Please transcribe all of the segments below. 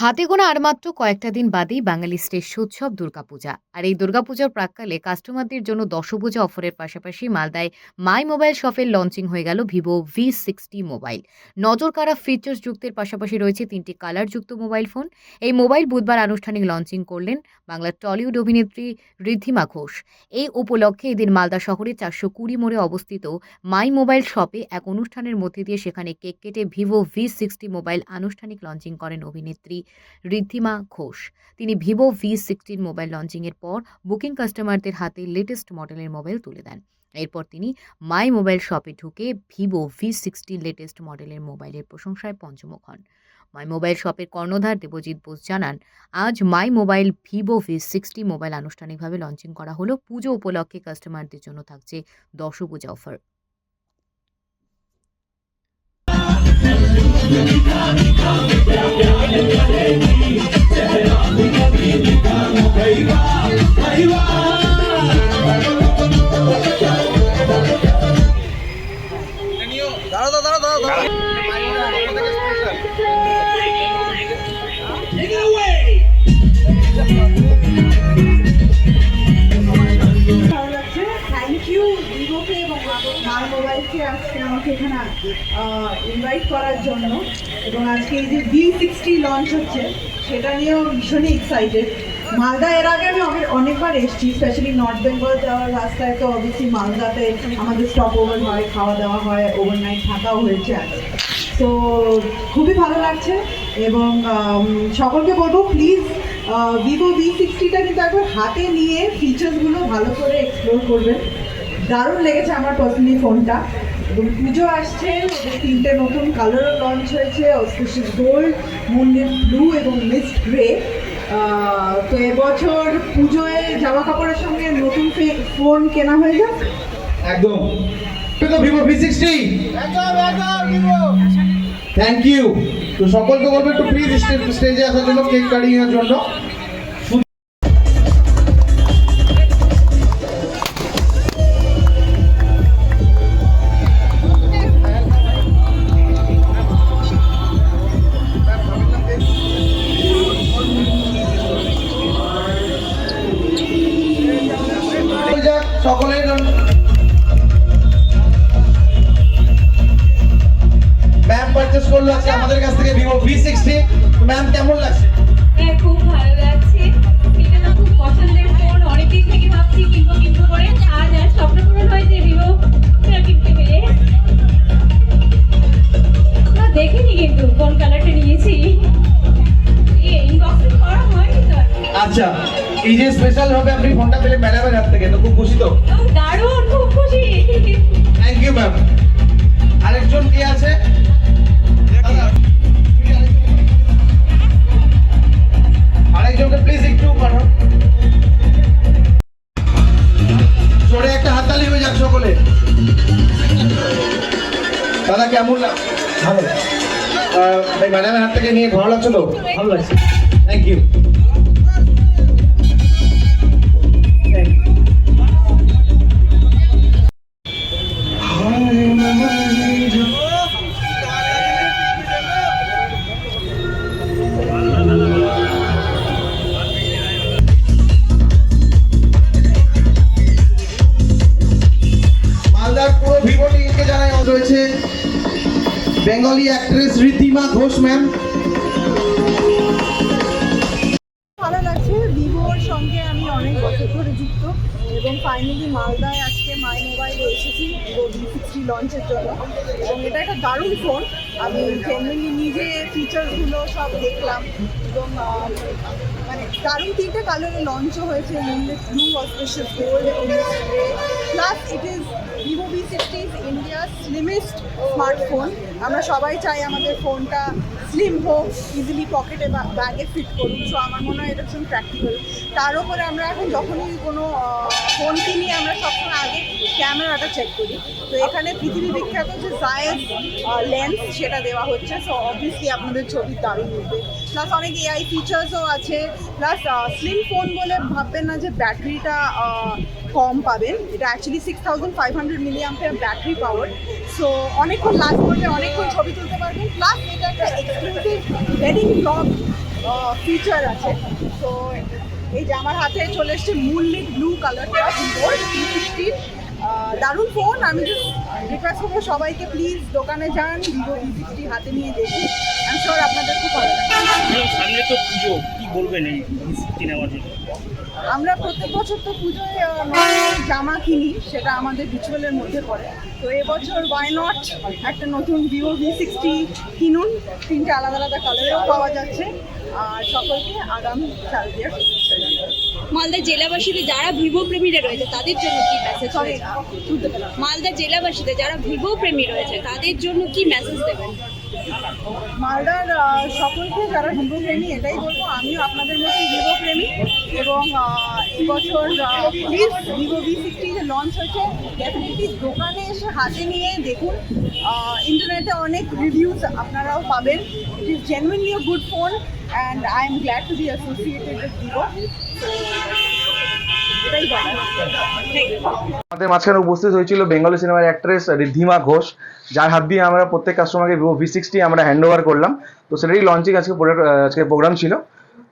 হাতে গোনা আর মাত্র কয়েকটা দিন বাদেই বাঙালির শ্রেষ্ঠ উৎসব দুর্গাপূজা। আর এই দুর্গাপূজার প্রাককালে কাস্টমারদের জন্য দশপূজা অফারের পাশাপাশি মালদায় মাই মোবাইল শপের লঞ্চিং হয়ে গেল ভিভো ভি সিক্সটি মোবাইল। নজর কাড়া ফিচার্স যুক্তের পাশাপাশি রয়েছে তিনটি কালারযুক্ত মোবাইল ফোন। এই মোবাইল বুধবার আনুষ্ঠানিক লঞ্চিং করলেন বাংলার টলিউড অভিনেত্রী ঋদ্ধিমা ঘোষ। এই উপলক্ষে এদিন মালদা শহরে চারশো কুড়ি মোড়ে অবস্থিত মাই মোবাইল শপে এক অনুষ্ঠানের মধ্যে দিয়ে সেখানে কেক কেটে ভিভো ভি সিক্সটি মোবাইল আনুষ্ঠানিক লঞ্চিং করেন অভিনেত্রী ঋদ্ধিমা ঘোষ। তিনি ভিভো ভি সিক্সটিন মোবাইল লঞ্চিংয়ের পর বুকিং কাস্টমারদের হাতে লেটেস্ট মডেলের মোবাইল তুলে দেন। এরপর তিনি মাই মোবাইল শপে ঢুকে ভিভো ভি সিক্সটি লেটেস্ট মডেলের মোবাইলের প্রশংসায় পঞ্চমুখ হন। মাই মোবাইল শপের কর্ণধার দেবজিৎ বোস জানান, আজ My Mobile Vivo V sixty mobile আনুষ্ঠানিকভাবে লঞ্চিং করা হলো। পুজো উপলক্ষে কাস্টমারদের জন্য থাকছে দশ পূজা অফার দাঁড়া এখানে ইনভাইট করার জন্য। এবং আজকে এই যে ভি সিক্সটি লঞ্চ হচ্ছে, সেটা নিয়েও ভীষণই এক্সাইটেড মালদা, এর আগে আমি অনেক- অনেকবার এসেছি স্পেশালি নর্থ বেঙ্গল যাওয়ার রাস্তায় তো অবভিয়াসলি মালদাতে আমাদের স্টপ ওভার হয়, খাওয়া দাওয়া হয় ওভারনাইট থাকাও হয়েছে আগে তো খুবই ভালো লাগছে এবং সকলকে বলব প্লিজ ভিভো ভি সিক্সটিটা কিন্তু একবার হাতে নিয়ে ফিচার্সগুলো ভালো করে এক্সপ্লোর করবেন। দারুণ লেগেছে আমার পার্সোনালি ফোনটা এবং পুজো আসছে তিনটে নতুন কালারও লঞ্চ হয়েছে অস্পিসিয়াস গোল্ড মুন্ডিন ব্লু এবং মিস্ট গ্রে তো এবছর পুজোয় জামা কাপড়ের সঙ্গে নতুন ফোন কেনা হয়ে যাক। একদম। তো ভি থ্যাংক ইউ তো সকলকে বলব একটু প্লিজ স্টেজে আসার জন্য কেক কাটিং এর জন্য। সকলের ম্যাম পারচেস করল আজকে আমাদের কাছ থেকে ভিভো ভি সিক্সটি ম্যাম কেমন লাগছে? খুব ভালো লাগছে। এটা তো খুব পছন্দের ফোন অনেকদিন থেকে ভাবছি কিনবো কিনবো করে। আজ আর স্বপ্ন পূরণ হয়েছে ভিভো কিনতে পেরে না দেখিনি কিন্তু। কোন কালারটা নিয়েছি। আচ্ছা এই যে স্পেশাল ভাবে আপনি ফোনটা পেলে ম্যাডামের দাদা কেমন ভালো। ভাই ম্যাডামের হাত থেকে নিয়ে ভালো লাগছে তো? ভালো লাগছে। থ্যাংক ইউ রয়েছে। Bengali actress Ritima Ghosh ma'am ভালো লাগছে। ভিভোর সঙ্গে আমি অনেক যুক্ত এবং ফাইনালি মালদায় আজকে মাই মোবাইলে এসেছি ভিভো ভি লঞ্চের জন্য। এবং এটা একটা দারুণ আমি নিজে সব দেখলাম এবং মানে লঞ্চও হয়েছে। Plus it is Vivo slimmest smartphone আমরা সবাই চাই আমাদের ফোনটা স্লিম হোক ইজিলি পকেটে ব্যাগে ফিট করুন সো আমার মনে হয় এটা ভীষণ প্র্যাকটিক্যাল তার উপরে আমরা এখন যখনই কোনো ফোন কিনি, আমরা সবসময় আগে ক্যামেরাটা চেক করি। তো এখানে পৃথিবী বিখ্যাত যে জায়েজ লেন্স সেটা দেওয়া হচ্ছে। সো অবভিয়াসলি আপনাদের ছবি দারুণ উঠবে প্লাস অনেক এআই ফিচার্সও আছে। প্লাস স্লিম ফোন বলে ভাববেন না যে ব্যাটারিটা কম পাবেন। এটা actually six thousand five hundred milliamp battery power so অনেকক্ষণ লাস্ট করবে অনেকক্ষণ ছবি তুলতে পারবেন। প্লাস এটা একটা এক্সক্লুসিভ ওয়েডিং ব্লগ ফিচার আছে। তো এই যে আমার হাতে চলে এসছে মুনলিট ব্লু কালারটা ভিভোর থ্রি সিক্সটির দারুণ ফোন আমি রিকোয়েস্ট করব সবাইকে প্লিজ দোকানে যান ভিভো ভি সিক্সটি হাতে নিয়ে দেখি আমি শিওর আপনাদের খুব ভালো ম্যাডাম সামনে তো পুজো, কি বলবেন এই স্মৃতি নেওয়ার জন্য? আমরা প্রত্যেক বছর তো পুজোয় জামা কিনি সেটা আমাদের রিচুয়ালের মধ্যে পড়ে। তো এবছর ওয়াই নট একটা নতুন ভিভো ভি সিক্সটি কিনুন তিনটে আলাদা আলাদা কালারেও পাওয়া যাচ্ছে। আর সকলকে আগাম শারদীয়ার শুভেচ্ছা জানাই। মালদা জেলাবাসীদের যারা ভিভো প্রেমীরা রয়েছে তাদের জন্য কি মেসেজ মালদা জেলাবাসীদের যারা ভিভো প্রেমী রয়েছে তাদের জন্য কি মেসেজ দেবেন? মালদার সকলকে যারা ভিভো প্রেমী এটাই বলব, আমিও আপনাদের মতোই ভিভো প্রেমী এবং এবছর প্লিজ ভিভো ভি সিক্সটি যে লঞ্চ হয়েছে ডেফিনেটলি দোকানে এসে হাতে নিয়ে দেখুন। ইন্টারনেটে অনেক রিভিউজ আপনারাও পাবেন। It is genuinely good phone and I am glad to be associated with Vivo আমাদের মাঝখানে উপস্থিত হয়েছিল বেঙ্গলি সিনেমার অ্যাক্ট্রেস রিদ্ধিমা ঘোষ যার হাত দিয়ে আমরা প্রত্যেক কাস্টমারকে ভিভো ভি সিক্সটি আমরা হ্যান্ড ওভার করলাম। তো সেটারই লঞ্চিং আজকে আজকে প্রোগ্রাম ছিল।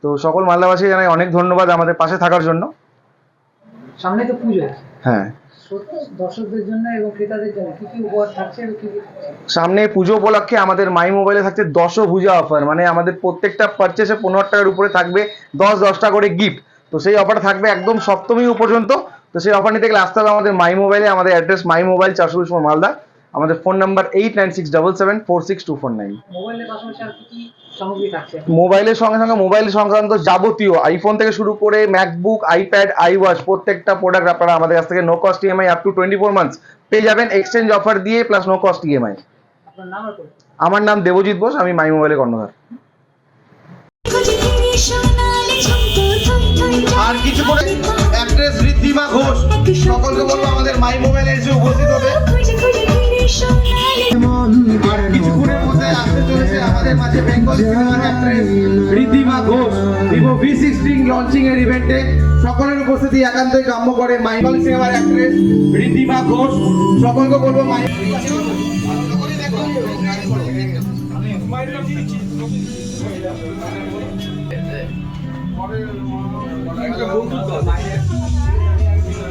তো সকল মালদাবাসী জানাই অনেক ধন্যবাদ আমাদের পাশে থাকার জন্য। সামনে তো পুজো হ্যাঁ। দর্শকদের জন্য এবং ক্রেতাদের জন্য কি কি উপহার থাকছে এবং কি কি থাকছে? সামনে পুজো উপলক্ষে আমাদের মাই মোবাইলে থাকছে দশ ভুজা অফার মানে আমাদের প্রত্যেকটা পারচেসে পনেরো টাকার উপরে থাকবে দশ দশটা করে গিফট তো সেই অফার থাকবে একদম সপ্তমী পর্যন্ত। তো সেই অফার নিতে গেলে আসতে হবে আমাদের মাই মোবাইলে আমাদের অ্যাড্রেস মাই মোবাইল চারশো বিশ মালদা। আমাদের phone number eight nine six double seven four six two four nine মোবাইলের সঙ্গে সঙ্গে মোবাইল সংক্রান্ত যাবতীয় আইফোন থেকে শুরু করে ম্যাকবুক আইপ্যাড আইওয়াচ প্রত্যেকটা প্রোডাক্ট আপনারা আমাদের কাছ থেকে no cost EMI up to twenty four months পেয়ে যাবেন। এক্সচেঞ্জ অফার দিয়ে প্লাস নো কস্ট ইএমআই আমার নাম দেবজিৎ বোস আমি মাই মোবাইলের কর্ণধার। অ্যাড্রেস ঘোষ। সকলকে বলব আমাদের মাই মোবাইলে এসে উপস্থিত হবে। কিছুক্ষণের মধ্যে আসতে চলেছে আমাদের মাঝে বেঙ্গল সিনেমার actress Riddhima Ghosh. Vivo V sixteen launching এর ইভেন্টে সকলের উপস্থিতি একান্তই কাম্য করে মাইবল সিনেমার অ্যাক্ট্রেস ঋদ্ধিমা ঘোষ। সকলকে বলব মাই